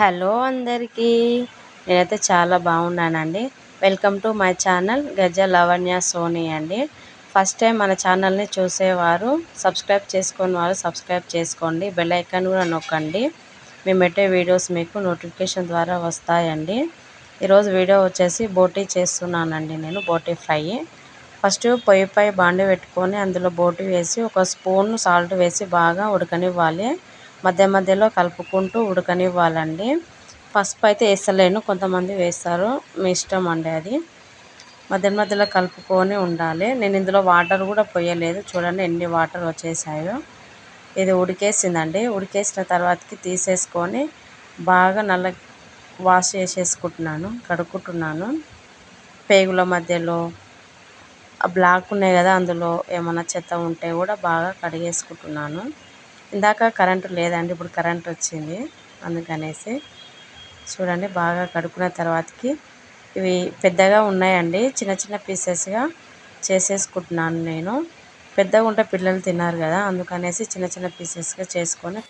Hello అందరికీ. నేనైతే చాలా బాగున్నానండి. Welcome to my channel Gaja Lavanya Soni అండి. ఫస్ట్ టైం మన ఛానల్ని చూసేవారు సబ్స్క్రైబ్ చేసుకుని వారు సబ్స్క్రైబ్ చేసుకోండి బెల్ ఐకాన్ కూడా నొక్కండి. మేము పెట్టే వీడియోస్ మీకు నోటిఫికేషన్ ద్వారా వస్తాయండి. ఈరోజు వీడియో వచ్చేసి బోటీ చేస్తున్నానండి నేను బోటీ ఫ్రై. ఫస్ట్ పొయ్యిపై బాండి పెట్టుకొని అందులో బోటీ వేసి ఒక స్పూన్ సాల్ట్ వేసి బాగా ఉడకనివ్వాలి. మధ్య మధ్యలో కలుపుకుంటూ ఉడకనివ్వాలండి. పసుపు అయితే వేస్తలేను కొంతమంది వేస్తారు. మీ ఇష్టం అండి అది. మధ్య మధ్యలో కలుపుకొని ఉండాలి. నేను ఇందులో వాటర్ కూడా పోయలేదు. చూడండి ఎన్ని వాటర్ వచ్చేసాయో. ఇది ఉడికేసిందండి. ఉడికేసిన తర్వాతకి తీసేసుకొని బాగా నల్ల వాష్ చేసేసుకుంటున్నాను కడుక్కుంటున్నాను. పేగుల మధ్యలో బ్లాక్ ఉన్నాయి కదా అందులో ఏమైనా చెత్త ఉంటే కూడా బాగా కడిగేసుకుంటున్నాను. ఇందాక కరెంటు లేదండి ఇప్పుడు కరెంట్ వచ్చింది. అందుకనేసి చూడండి బాగా కడుక్కున్న తర్వాతకి ఇవి పెద్దగా ఉన్నాయండి. చిన్న చిన్న పీసెస్గా చేసేసుకుంటున్నాను నేను. పెద్దగా ఉంటే పిల్లలు తిన్నారు కదా అందుకనేసి చిన్న చిన్న పీసెస్గా చేసుకొని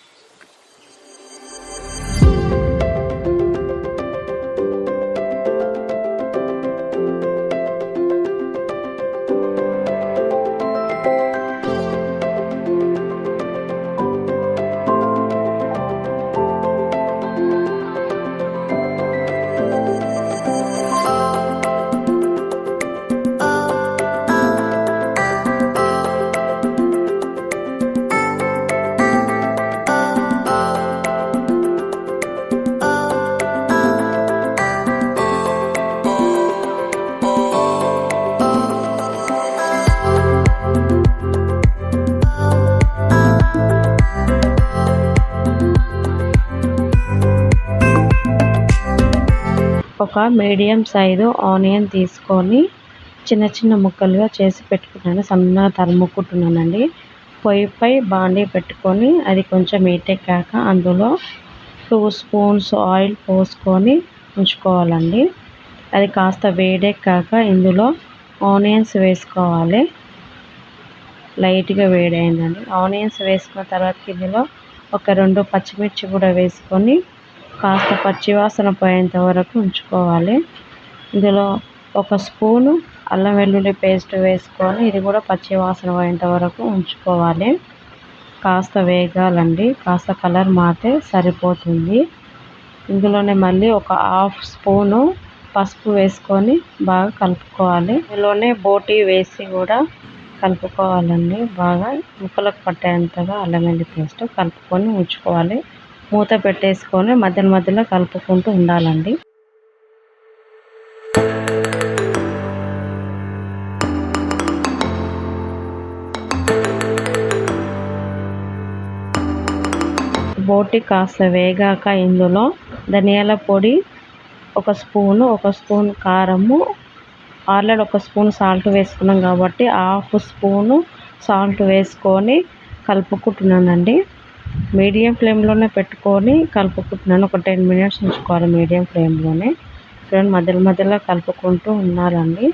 ఒక మీడియం సైజు ఆనియన్ తీసుకొని చిన్న చిన్న ముక్కలుగా చేసి పెట్టుకున్నాను. సన్నగా తరుముకుంటున్నానండి. పొయ్యిపై బాండీ పెట్టుకొని అది కొంచెం కాక అందులో టూ స్పూన్స్ ఆయిల్ పోసుకొని ఉంచుకోవాలండి. అది కాస్త వేడెక్కాక ఇందులో ఆనియన్స్ వేసుకోవాలి. లైట్గా వేడైందండి. ఆనియన్స్ వేసుకున్న తర్వాత ఇందులో ఒక రెండు పచ్చిమిర్చి కూడా వేసుకొని కాస్త పచ్చివాసన పోయేంత వరకు ఉంచుకోవాలి. ఇందులో ఒక స్పూను అల్లం వెల్లుల్లి పేస్ట్ వేసుకొని ఇది కూడా పచ్చివాసన పోయేంత వరకు ఉంచుకోవాలి. కాస్త వేగాలండి. కాస్త కలర్ మారితే సరిపోతుంది. ఇందులోనే మళ్ళీ ఒక హాఫ్ స్పూను పసుపు వేసుకొని బాగా కలుపుకోవాలి. ఇందులోనే బోటీ వేసి కూడా కలుపుకోవాలండి. బాగా ముక్కలకు పట్టేంతగా అల్లం వెల్లి పేస్ట్ కలుపుకొని ఉంచుకోవాలి. మూత పెట్టేసుకొని మధ్య మధ్యలో కలుపుకుంటూ ఉండాలండి. బోటి కాస్త వేగాక ఇందులో ధనియాల పొడి ఒక స్పూను ఒక స్పూన్ కారము ఆల్రెడీ ఒక స్పూన్ సాల్ట్ వేసుకున్నాం కాబట్టి హాఫ్ స్పూను సాల్ట్ వేసుకొని కలుపుకుంటున్నానండి. మీడియం ఫ్లేమ్లోనే పెట్టుకొని కలుపుకుంటున్నాను ఒక టెన్ మినిట్స్ ఉంచుకోవాలి మీడియం ఫ్లేమ్లోనే. చూడండి మధ్యలో మధ్యలో కలుపుకుంటూ ఉండాలండి.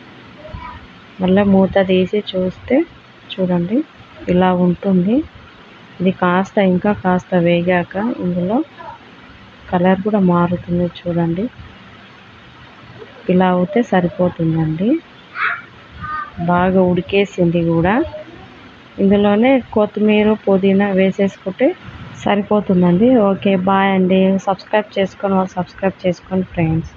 మళ్ళీ మూత తీసి చూస్తే చూడండి ఇలా ఉంటుంది. ఇది కాస్త ఇంకా కాస్త వేగాక ఇందులో కలర్ కూడా మారుతుంది చూడండి. ఇలా అవుతే సరిపోతుందండి. బాగా ఉడికేసింది కూడా. ఇందులోనే కొత్తిమీర పుదీనా వేసేసుకుంటే సరిపోతుందండి. ఓకే బాయ్ అండి. సబ్స్క్రైబ్ చేసుకొని వాళ్ళు సబ్స్క్రైబ్ చేసుకోండి ఫ్రెండ్స్.